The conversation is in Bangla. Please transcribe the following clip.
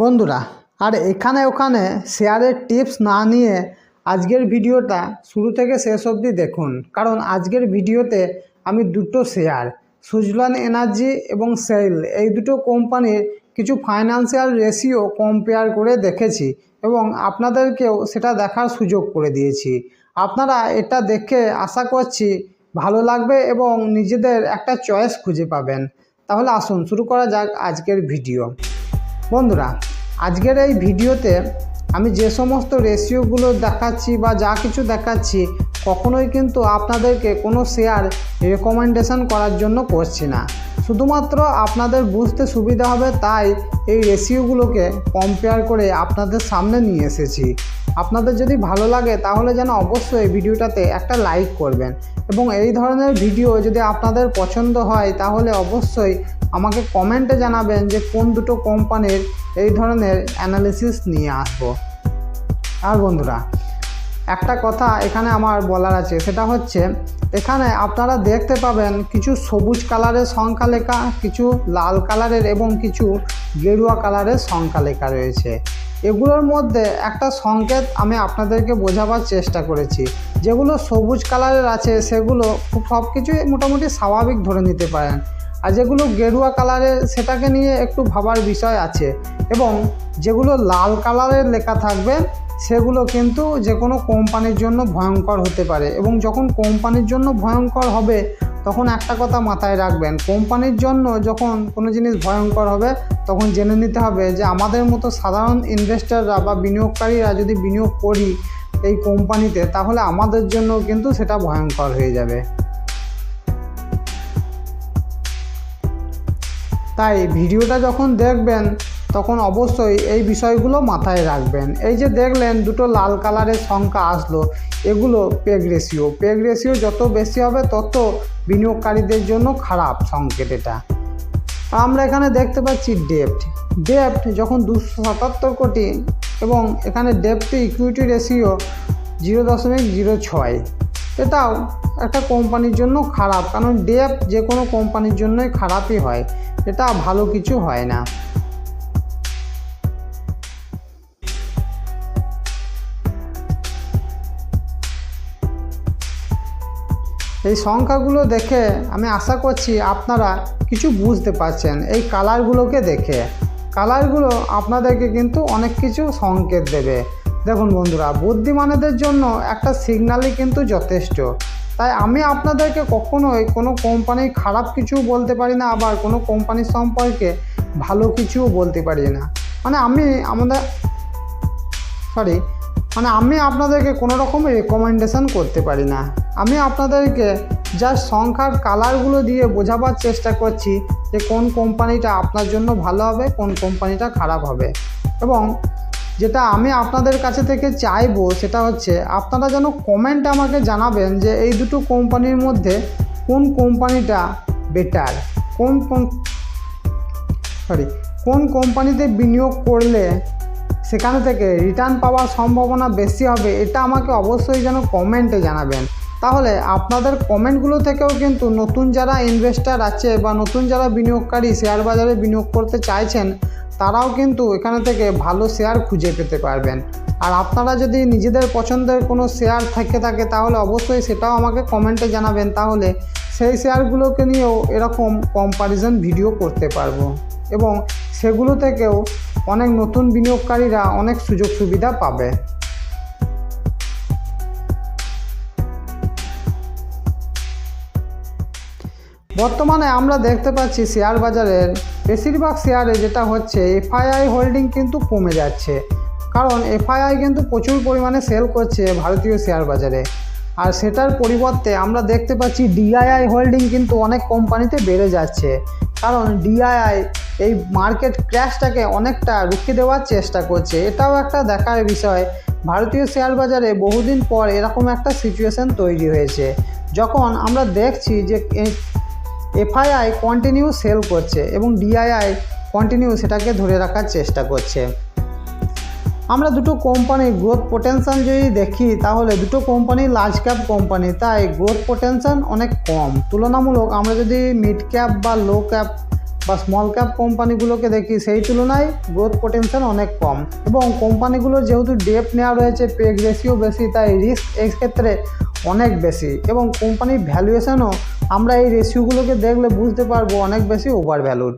বন্ধুরা, আর এখানে ওখানে শেয়ারের টিপস না নিয়ে আজকের ভিডিওটা শুরু থেকে শেষ অবধি দেখুন। কারণ আজকের ভিডিওতে আমি দুটো শেয়ার সুজলান এনার্জি এবং সেল এই দুটো কোম্পানির কিছু ফাইন্যান্সিয়াল রেশিও কম্পেয়ার করে দেখেছি এবং আপনাদেরকেও সেটা দেখার সুযোগ করে দিয়েছি। আপনারা এটা দেখে আশা করছি ভালো লাগবে এবং নিজেদের একটা চয়েস খুঁজে পাবেন। তাহলে আসুন, শুরু করা যাক আজকের ভিডিও। বন্ধুরা, আজকের এই ভিডিওতে আমি যে সমস্ত রেশিওগুলো দেখাচ্ছি বা যা কিছু দেখাচ্ছি, কখনোই কিন্তু আপনাদেরকে কোনো শেয়ার রেকমেন্ডেশন করার জন্য করছি না। শুধুমাত্র আপনাদের বুঝতে সুবিধা হবে তাই এই রেশিওগুলোকে কম্পেয়ার করে আপনাদের সামনে নিয়ে এসেছি। আপনাদের যদি ভালো লাগে, তাহলে যেন অবশ্যই ভিডিওটাতে একটা লাইক করবেন। এবং এই ধরনের ভিডিও যদি আপনাদের পছন্দ হয়, তাহলে অবশ্যই আমাকে কমেন্টে জানাবেন যে কোন দুটো কোম্পানির এই ধরনের অ্যানালিসিস নিয়ে আসব। আর বন্ধুরা, একটা কথা এখানে আমার বলার আছে, সেটা হচ্ছে এখানে আপনারা দেখতে পাবেন কিছু সবুজ কালারের সংখ্যা লেখা কিছু লাল কালারের এবং কিছু গেরুয়া কালারের সংখ্যা লেখা রয়েছে। এগুলোর মধ্যে একটা সংকেত আমি আপনাদেরকে বোঝাবার চেষ্টা করেছি। যেগুলো সবুজ কালারের আছে, সেগুলো সব কিছুই মোটামুটি স্বাভাবিক ধরে নিতে পারেন। আর যেগুলো গেরুয়া কালারের, সেটাকে নিয়ে একটু ভাবার বিষয় আছে। এবং যেগুলো লাল কালারের লেখা থাকবে, সেগুলো কিন্তু যে কোনো কোম্পানির জন্য ভয়ঙ্কর হতে পারে। এবং যখন কোম্পানির জন্য ভয়ঙ্কর হবে তখন একটা কথা মাথায় রাখবেন, কোম্পানির জন্য যখন কোনো জিনিস ভয়ঙ্কর হবে, তখন জেনে নিতে হবে যে আমাদের মতো সাধারণ ইনভেস্টাররা বা বিনিয়োগকারীরা যদি বিনিয়োগ করি এই কোম্পানিতে, তাহলে আমাদের জন্য কিন্তু সেটা ভয়ঙ্কর হয়ে যাবে। তাই ভিডিওটা যখন দেখবেন তখন অবশ্যই এই বিষয়গুলো মাথায় রাখবেন। এই যে দেখলেন, দুটো লাল কালারের সংখ্যা আসলো। এগুলো পেগ রেশিও পেগ রেশিও যত বেশি হবে, তত বিনিয়োগকারীদের জন্য খারাপ সংকেত এটা। আমরা এখানে দেখতে পাচ্ছি ডেপ্ট ডেপ্ট যখন দুশো সাতাত্তর কোটি এবং এখানে ডেপ্ট ইকুইটি রেশিও জিরো দশমিক জিরো ছয়। এটাও একটা কোম্পানির জন্য খারাপ, কারণ ডেপ যে কোনো কোম্পানির জন্যই খারাপই হয়। এটা ভালো কিছু হয় না। এই সংখ্যাগুলো দেখে আমি আশা করছি আপনারা কিছু বুঝতে পারছেন এই কালারগুলোকে দেখে। কালারগুলো আপনাদেরকে কিন্তু অনেক কিছু সংকেত দেবে। দেখুন বন্ধুরা, বুদ্ধিমানেদের জন্য একটা সিগন্যালই কিন্তু যথেষ্ট। তাই আমি আপনাদেরকে কখনোই কোনো কোম্পানির খারাপ কিছু বলতে পারি না, আবার কোনো কোম্পানির সম্পর্কে ভালো কিছুও বলতে পারি না। মানে আমি আমাদের সরি মানে আমি আপনাদেরকে কোনো রকম রেকমেন্ডেশন করতে পারি না। আমি আপনাদেরকে জাস্ট সংখ্যার কালারগুলো দিয়ে বোঝাবার চেষ্টা করছি যে কোন কোম্পানিটা আপনার জন্য ভালো হবে, কোন কোম্পানিটা খারাপ হবে। এবং যেটা আমি আপনাদের কাছে থেকে চাইব সেটা হচ্ছে, আপনারা যেন কমেন্ট আমাকে জানাবেন যে এই দুটো কোম্পানির মধ্যে কোন কোম্পানিটা বেটার কোন কোন সরি কোন কোম্পানিতে বিনিয়োগ করলে সেখান থেকে রিটার্ন পাওয়ার সম্ভাবনা বেশি হবে, এটা আমাকে অবশ্যই যেন কমেন্টে জানাবেন। তাহলে আপনাদের কমেন্টগুলো থেকেও কিন্তু নতুন যারা ইনভেস্টার আছে বা নতুন যারা বিনিয়োগকারী শেয়ার বাজারে বিনিয়োগ করতে চাইছেন, তারাও কিন্তু এখানে থেকে ভালো শেয়ার খুঁজে পেতে পারবেন। আর আপনারা যদি নিজেদের পছন্দের কোনো শেয়ার থেকে থাকে, তাহলে অবশ্যই সেটাও আমাকে কমেন্টে জানাবেন। তাহলে সেই শেয়ারগুলোকে নিয়েও এরকম কম্পারিজন ভিডিও করতে পারব। এবং সেগুলো থেকেও অনেক নতুন বিনিয়োগকারীরা অনেক সুযোগ সুবিধা পাবে। বর্তমানে আমরা দেখতে পাচ্ছি শেয়ার বাজারের বেশিরভাগ শেয়ারে যেটা হচ্ছে এফআইআই হোল্ডিং কিন্তু কমে যাচ্ছে। কারণ এফআইআই কিন্তু প্রচুর পরিমাণে সেল করছে ভারতীয় শেয়ার বাজারে। আর সেটার পরিবর্তে আমরা দেখতে পাচ্ছি ডিআইআই হোল্ডিং কিন্তু অনেক কোম্পানিতে বেড়ে যাচ্ছে। কারণ ডিআইআই এই মার্কেট ক্র্যাশটাকে অনেকটা রুখে দেওয়ার চেষ্টা করছে। এটাও একটা দেখার বিষয়। ভারতীয় শেয়ার বাজারে বহুদিন পর এরকম একটা সিচুয়েশন তৈরি হয়েছে। যখন আমরা দেখছি যে এফআইআই কন্টিনিউ সেল করছে এবং ডিআইআই কন্টিনিউ সেটাকে ধরে রাখার চেষ্টা করছে। আমরা দুটো কোম্পানির গ্রোথ পোটেনশাল যদি দেখি, তাহলে দুটো কোম্পানি লার্জ ক্যাপ কোম্পানি তাই গ্রোথ পোটেনশাল অনেক কম। তুলনামূলক আমরা যদি মিড ক্যাপ বা লো ক্যাপ বা স্মল ক্যাপ কোম্পানিগুলোকে দেখি, সেই তুলনায় গ্রোথ পোটেনশিয়াল অনেক কম। এবং কোম্পানিগুলোর যেহেতু ডেপ নেওয়া রয়েছে পেগ রেশিও বেশি, তাই রিস্ক এই ক্ষেত্রে অনেক বেশি। এবং কোম্পানির ভ্যালুয়েশনও আমরা এই রেশিওগুলোকে দেখলে বুঝতে পারব অনেক বেশি ওভার ভ্যালুড